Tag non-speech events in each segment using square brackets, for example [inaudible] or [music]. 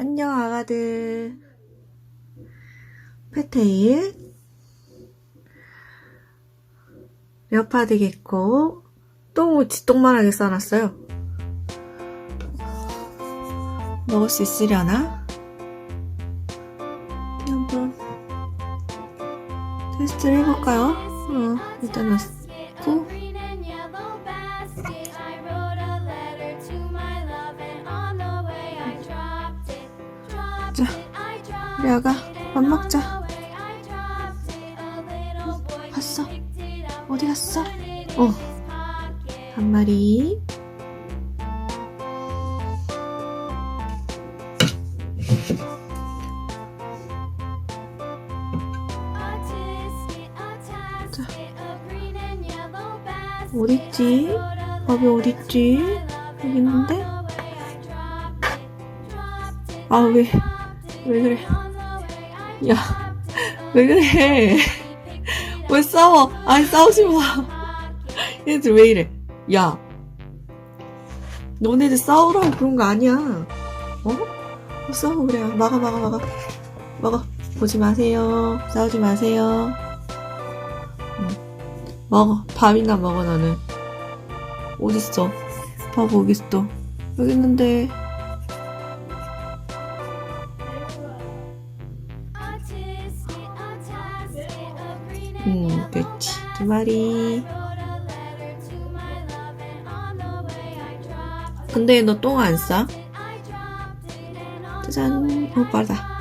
안녕 아가들. 페테일. 레오파드 개코. 똥을 지똥만하게 싸놨어요. 먹을 수 있으려나? 한번 테스트를 해볼까요? 어, 일단 넣고 자, 우리 아가 밥 먹자 갔어 어디 갔어? 어, 한 마리 어딨지? 밥이 어딨지? 여기 있는데? 아, 왜, 왜 그래? 야, 왜 그래? 왜 싸워? 아니, 싸우지 마. 얘들 왜 이래? 야, 너네들 싸우라고 그런 거 아니야. 어? 왜 싸워, 그래. 막아, 막아, 막아. 막아. 보지 마세요. 싸우지 마세요. 응. 먹어. 밥이나 먹어, 너는. 어딨어? 밥 어딨어? 여기 있는데. 음, 그렇지. 두 마리. 근데 너 똥 안 싸? 짜잔. 오, 빠르다.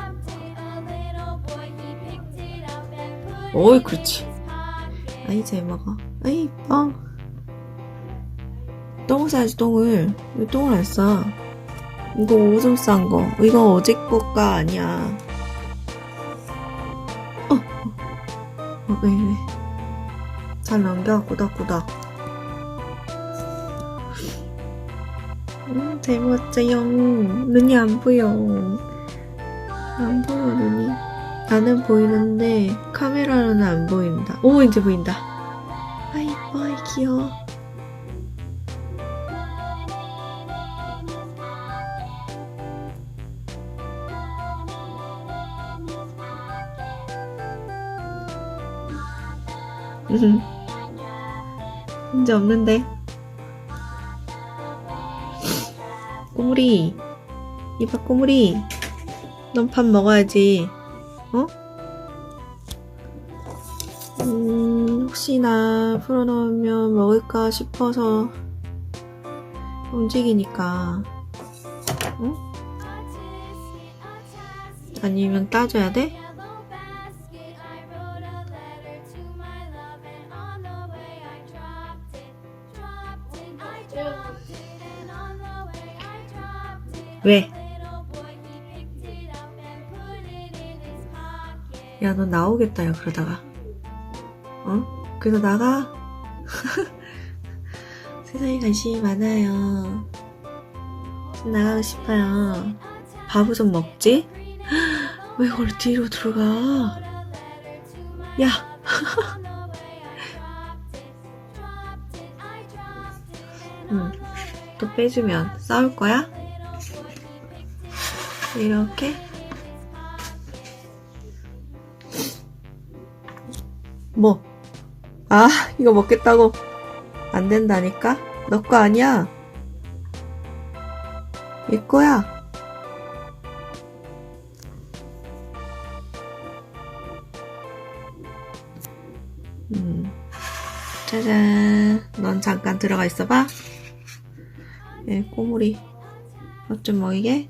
어이, 그렇지. 아이, 잘 먹어. 아이, 뻥. 똥을 싸야지, 똥을. 왜 똥을 안 싸? 이거 오줌 싼 거. 이거 어제 거가 아니야. 어, 왜, 왜. 잘 넘겨, 꾸덕꾸덕. 음, 잘 먹었죠요. 눈이 안 보여. 안 보여, 눈이. 나는 보이는데, 카메라로는 안 보인다. 오, 이제 보인다. 아, 이뻐, 아이, 귀여워. 문제 없는데. 꼬물이. 이봐, 꼬물이. 넌 밥 먹어야지. 어? 음, 혹시나 풀어놓으면 먹을까 싶어서 움직이니까. 응? 아니면 따줘야 돼? 왜? 야, 너 나오겠다, 야, 그러다가. 어? 그래서 나가? [laughs] 세상에 관심이 많아요. 나가고 싶어요. 밥을 좀 먹지? [gasps] 왜 그걸 뒤로 들어가? 야! [laughs] 응. 또 빼주면 싸울 거야? 이렇게? 뭐? 아, 이거 먹겠다고. 안 된다니까? 너 거 아니야. 이 거야. 음. 짜잔. 넌 잠깐 들어가 있어봐. 예, 꼬물이. 밥좀 먹이게.